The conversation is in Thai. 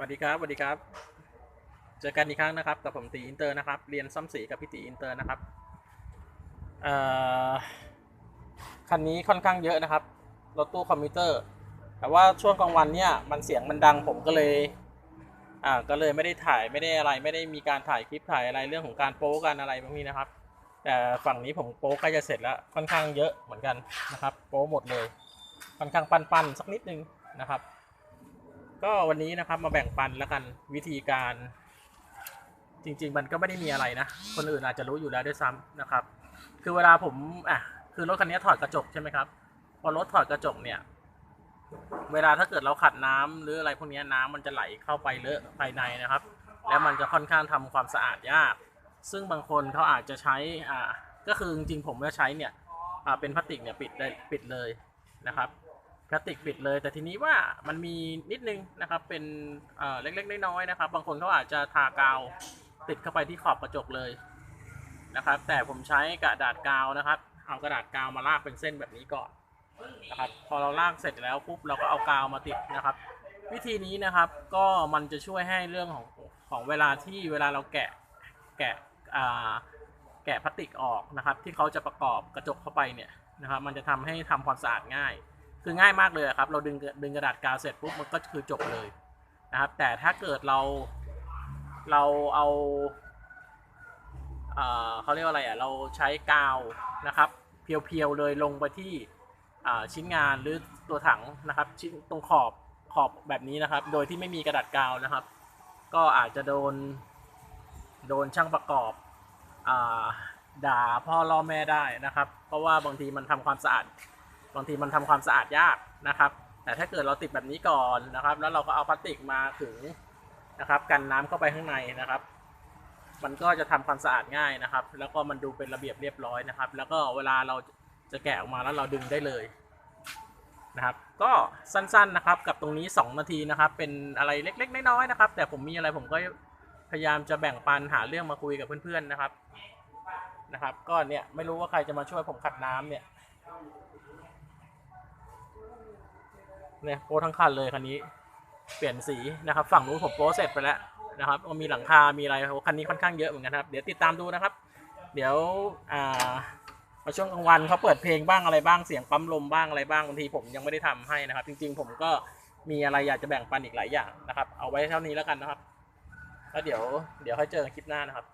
สวัสดีครับสวัสดีครับ เจอกันอีกครั้งนะครับกับผมตีอินเตอร์นะครับ เรียนซ่อมสีกับพี่ตีอินเตอร์นะครับคันนี้ค่อนข้างเยอะนะครับ รถตู้คอมพิวเตอร์ แต่ว่าช่วงกลางวันเนี่ยมันเสียงมันดังผมก็เลยอ่าก็เลยไม่ได้ถ่ายไม่ได้อะไร ไม่ได้มีการถ่ายคลิปถ่ายอะไรเรื่องของการโป๊กันอะไรพวกนี้นะครับ แต่ฝั่งนี้ผมโป๊ใกล้จะเสร็จแล้วค่อนข้างเยอะเหมือนกันนะครับ โป๊หมดเลย ค่อนข้างปั้นๆสักนิดนึงนะครับ ก็วันนี้นะครับมาแบ่งปันแล้วกันวิธีการ จริง ๆ มันก็ไม่ได้มีอะไรนะ คนอื่นอาจจะรู้อยู่แล้วด้วยซ้ำนะครับ คือเวลาผมอะคือรถคันนี้ถอดกระจกใช่ไหมครับพอรถถอดกระจกเนี่ย เวลาถ้าเกิดเราขัดน้ำหรืออะไรพวกนี้น้ำมันจะไหลเข้าไปเลอะภายในนะครับ แล้วมันจะค่อนข้างทำความสะอาดยาก ซึ่งบางคนเขาอาจจะใช้อ่าก็คือจริงๆผมก็ใช้เนี่ยอ่าเป็นพลาสติกเนี่ยปิดได้ปิดเลยนะครับ พลาสติกปิดเลย แต่ทีนี้ว่ามันมีนิดนึงนะครับ เป็นเเล็กๆน้อยๆนะครับ บางคนเขาอาจจะทากาวติดเข้าไปที่ขอบกระจกเลยนะครับ แต่ผมใช้กระดาษกาวนะครับ เอากระดาษกาวมาลากเป็นเส้นแบบนี้ก่อนนะครับ พอเราลากเสร็จแล้วปุ๊บเราก็เอากาวมาติดนะครับ วิธีนี้นะครับก็มันจะช่วยให้เรื่องของของเวลาที่เวลาเราแกะแกะแกะพลาสติกออกนะครับ ที่เขาจะประกอบกระจกเข้าไปเนี่ยนะครับ มันจะทำให้ทำความสะอาดง่าย คือง่ายมากเลยครับ เราดึงดึงกระดาษกาวเสร็จปุ๊บมันก็คือจบเลยนะครับ แต่ถ้าเกิดเราเราเอาเอ่อเขาเรียกว่าอะไรอะ เราใช้กาวนะครับ เพียวๆเลยลงไปที่ชิ้นงานหรือตัวถังนะครับชิ้นตรงขอบขอบแบบนี้นะครับ โดยที่ไม่มีกระดาษกาวนะครับ ก็อาจจะโดนโดนช่างประกอบอด่าพ่อล่อแม่ได้นะครับ เพราะว่าบางทีมันทำความสะอาด บางทีมันทำความสะอาดยากนะครับ แต่ถ้าเกิดเราติดแบบนี้ก่อนนะครับ แล้วเราก็เอาพลาสติกมาถึงนะครับ กันน้ำเข้าไปข้างในนะครับ มันก็จะทำความสะอาดง่ายนะครับ แล้วก็มันดูเป็นระเบียบเรียบร้อยนะครับ แล้วก็เวลาเราจะแกะออกมาแล้วเราดึงได้เลยนะครับ ก็สั้นๆนะครับกับตรงนี้ 2 นาทีนะครับ เป็นอะไรเล็กๆน้อยๆนะครับ แต่ผมมีอะไรผมก็พยายามจะแบ่งปันหาเรื่องมาคุยกับเพื่อนๆนะครับนะครับ ก็เนี่ยไม่รู้ว่าใครจะมาช่วยผมขัดน้ำเนี่ย เนี่ยโปรทั้งคันเลยคันนี้ เปลี่ยนสีนะครับ ฝั่งนู้นผมโปรเสร็จไปแล้วนะครับมีหลังคา มีอะไรคันนี้ค่อนข้างเยอะเหมือนกันครับ เดี๋ยวติดตามดูนะครับ เดี๋ยวอ่ามาช่วงกลางวันเขาเปิดเพลงบ้างอะไรบ้างเสียงปั๊มลมบ้างอะไรบ้างบางทีผมยังไม่ได้ทำให้นะครับ จริง ๆ ผมก็มีอะไรอยากจะแบ่งปันอีกหลายอย่างนะครับ เอาไว้เท่านี้แล้วกันนะครับ แล้วเดี๋ยวเดี๋ยวค่อยเจอกันคลิปหน้านะครับ